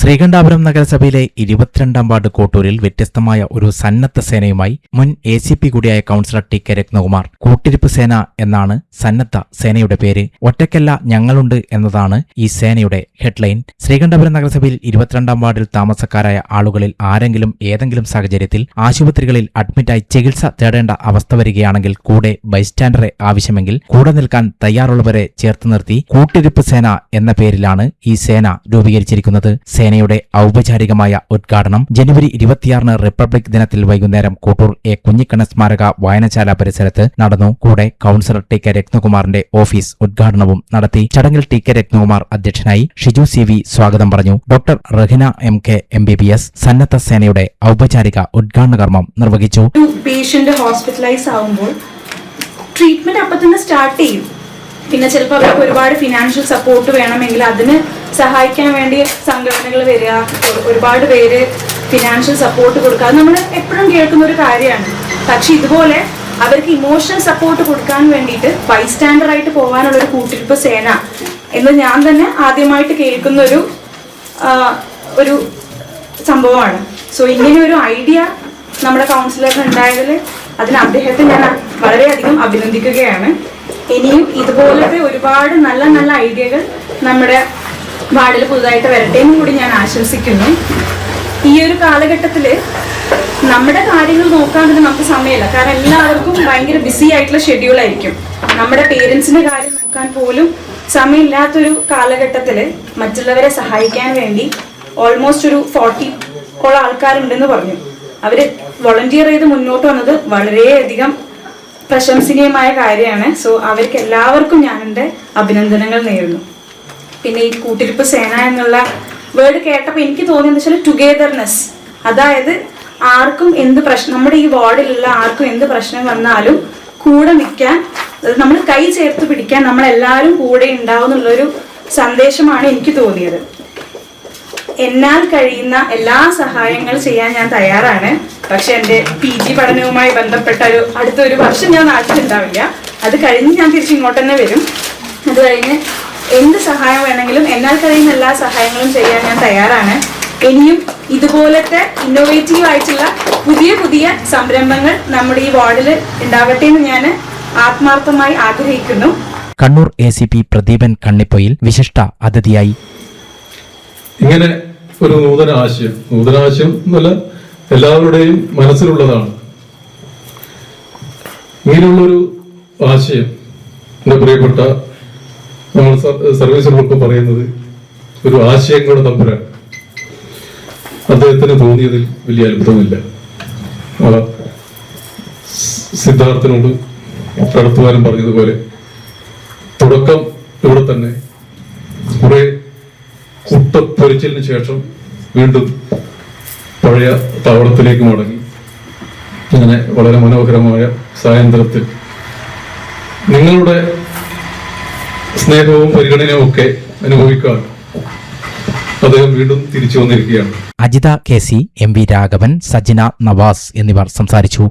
ശ്രീകണ്ഠാപുരം നഗരസഭയിലെ ഇരുപത്തിരണ്ടാം വാർഡ് കോട്ടൂരിൽ വ്യത്യസ്തമായ ഒരു സന്നദ്ധ സേനയുമായി മുൻ എ സി പി കൂടിയായ കൌൺസിലർ ടി കെ രത്നകുമാർ കൂട്ടിരിപ്പ് സേന എന്നാണ് സന്നദ്ധ സേനയുടെ പേര്. ഒറ്റയ്ക്കല്ല ഞങ്ങളുണ്ട് എന്നതാണ് ഈ സേനയുടെ ഹെഡ്ലൈൻ. ശ്രീകണ്ഠാപുരം നഗരസഭയിൽ ഇരുപത്തിരണ്ടാം വാർഡിൽ താമസക്കാരായ ആളുകളിൽ ആരെങ്കിലും ഏതെങ്കിലും സാഹചര്യത്തിൽ ആശുപത്രികളിൽ അഡ്മിറ്റായി ചികിത്സ തേടേണ്ട അവസ്ഥ വരികയാണെങ്കിൽ കൂടെ ബൈസ്റ്റാൻഡറെ ആവശ്യമെങ്കിൽ കൂടെ നിൽക്കാൻ തയ്യാറുള്ളവരെ ചേർത്ത് നിർത്തി കൂട്ടിരിപ്പ് സേന എന്ന പേരിലാണ് ഈ സേന രൂപീകരിച്ചിരിക്കുന്നത്. സേനയുടെ ഔപചാരികമായ ഉദ്ഘാടനം ജനുവരി ഇരുപത്തിയാറിന് റിപ്പബ്ലിക് ദിനത്തിൽ വൈകുന്നേരം കോട്ടൂർ എ കുഞ്ഞിക്കണ്ണ സ്മാരക വായനശാല പരിസരത്ത് നടന്നു. കൂടെ കൌൺസിലർ ടി കെ രത്നകുമാറിന്റെ ഓഫീസ് ഉദ്ഘാടനവും നടത്തി. ചടങ്ങിൽ ടി കെ രത്നകുമാർ അധ്യക്ഷനായി ഷിജു സി വി സ്വാഗതം പറഞ്ഞു. Doctor Rahina M K M B B S സന്നദ്ധ സേനയുടെ ഔപചാരിക ഉദ്ഘാടന കർമ്മം നിർവഹിച്ചു. പേഷ്യന്റ് ഹോസ്പിറ്റലൈസ് ട്രീറ്റ്മെന്റ് അപ്പം തന്നെ സ്റ്റാർട്ട് ചെയ്യും. പിന്നെ ചിലപ്പോൾ അവർക്ക് ഒരുപാട് ഫിനാൻഷ്യൽ സപ്പോർട്ട് വേണമെങ്കിൽ അതിന് സഹായിക്കാൻ വേണ്ടി സംഘടനകൾ വരിക ഒരുപാട് പേര് ഫിനാൻഷ്യൽ സപ്പോർട്ട് കൊടുക്കുക. അത് നമ്മൾ എപ്പോഴും കേൾക്കുന്ന ഒരു കാര്യമാണ്. പക്ഷെ ഇതുപോലെ അവർക്ക് ഇമോഷണൽ സപ്പോർട്ട് കൊടുക്കാൻ വേണ്ടിയിട്ട് ബൈസ്റ്റാൻഡർ ആയിട്ട് പോകാനുള്ള ഒരു കൂട്ടിരിപ്പ് സേന എന്ന് ഞാൻ തന്നെ ആദ്യമായിട്ട് കേൾക്കുന്ന ഒരു ഒരു സംഭവമാണ്. സോ ഇങ്ങനെ ഒരു ഐഡിയ നമ്മുടെ കൗൺസിലർ ഉണ്ടായതിൽ അതിന് അദ്ദേഹത്തെ ഞാൻ വളരെയധികം അഭിനന്ദിക്കുകയാണ്. ഇനിയും ഇതുപോലത്തെ ഒരുപാട് നല്ല നല്ല ഐഡിയകൾ നമ്മുടെ വാർഡിൽ പുതുതായിട്ട് വരട്ടെ എന്നും കൂടി ഞാൻ ആശംസിക്കുന്നു. ഈ ഒരു കാലഘട്ടത്തിൽ നമ്മുടെ കാര്യങ്ങൾ നോക്കാൻ തന്നെ നമുക്ക് സമയമില്ല. കാരണം എല്ലാവർക്കും ഭയങ്കര ബിസി ആയിട്ടുള്ള ഷെഡ്യൂൾ ആയിരിക്കും. നമ്മുടെ പേരൻസിന്റെ കാര്യം നോക്കാൻ പോലും സമയമില്ലാത്തൊരു കാലഘട്ടത്തിൽ മറ്റുള്ളവരെ സഹായിക്കാൻ വേണ്ടി ഓൾമോസ്റ്റ് ഒരു ഫോർട്ടി ഓളം ആൾക്കാരുണ്ടെന്ന് പറഞ്ഞു. അവർ വോളണ്ടിയർ ചെയ്ത് മുന്നോട്ട് വന്നത് വളരെയധികം പ്രശംസനീയമായ കാര്യമാണ്. സോ അവർക്ക് എല്ലാവർക്കും ഞാൻ എന്റെ അഭിനന്ദനങ്ങൾ നേരുന്നു. പിന്നെ ഈ കൂട്ടിരിപ്പ് സേന എന്നുള്ള വേർഡ് കേട്ടപ്പോൾ എനിക്ക് തോന്നിയെന്ന് വെച്ചാൽ ടുഗെദർനെസ് അതായത് ആർക്കും എന്ത് പ്രശ്നം നമ്മുടെ ഈ വാർഡിലുള്ള ആർക്കും എന്ത് പ്രശ്നം വന്നാലും കൂടെ നിൽക്കാൻ നമ്മൾ കൈ ചേർത്ത് പിടിക്കാൻ നമ്മളെല്ലാവരും കൂടെ ഉണ്ടാവും എന്നുള്ളൊരു സന്ദേശമാണ് എനിക്ക് തോന്നിയത്. എന്നാൽ കഴിയുന്ന എല്ലാ സഹായങ്ങൾ ചെയ്യാൻ ഞാൻ തയ്യാറാണ്. പക്ഷെ എന്റെ പി ജി പഠനവുമായി ബന്ധപ്പെട്ട ഒരു അടുത്ത ഒരു വർഷം ഞാൻ നാട്ടിലുണ്ടാവില്ല. അത് കഴിഞ്ഞ് ഞാൻ തിരിച്ച് ഇങ്ങോട്ട് തന്നെ വരും. അത് കഴിഞ്ഞ് എന്ത് സഹായം വേണമെങ്കിലും എന്നാൽ കഴിയുന്ന എല്ലാ സഹായങ്ങളും ചെയ്യാൻ ഞാൻ തയ്യാറാണ്. ഇനിയും ഇതുപോലത്തെ ഇന്നോവേറ്റീവ് ആയിട്ടുള്ള പുതിയ പുതിയ സംരംഭങ്ങൾ നമ്മുടെ ഈ വാർഡിൽ ഉണ്ടാവട്ടെ എന്ന് ഞാൻ ആത്മാർത്ഥമായി ആഗ്രഹിക്കുന്നു. Kannur A C P Pradeepan Kannipoyil വിശിഷ്ട അതിഥിയായി. ഇങ്ങനെ ഒരു നൂതന ആശയം നൂതന ആശയം എന്നല്ല എല്ലാവരുടെയും മനസ്സിലുള്ളതാണ്. ഇങ്ങനെയുള്ളൊരു ആശയം എന്റെ പ്രിയപ്പെട്ട നമ്മൾ സർവീസുകൾക്ക് പറയുന്നത് ഒരു ആശയങ്ങളുടെ തമ്പുരാൻ. അദ്ദേഹത്തിന് തോന്നിയതിൽ വലിയ അത്ഭുതമില്ല. സിദ്ധാർത്ഥനോട് കടത്തുവാനും പറഞ്ഞതുപോലെ തുടക്കം ഇവിടെ തന്നെ. കുറെ കുട്ടപ്പൊരിച്ചലിന് ശേഷം വീണ്ടും പഴയ താവളത്തിലേക്ക് മടങ്ങി. അങ്ങനെ വളരെ മനോഹരമായ സായന്ത്രത്തിൽ. നിങ്ങളുടെ സ്നേഹവും പരിഗണനയും ഒക്കെ അനുഭവിക്കാൻ അദ്ദേഹം വീണ്ടും തിരിച്ചു വന്നിരിക്കുകയാണ്. Ajitha K C M V Raghavan Sajina Navas എന്നിവർ സംസാരിച്ചു.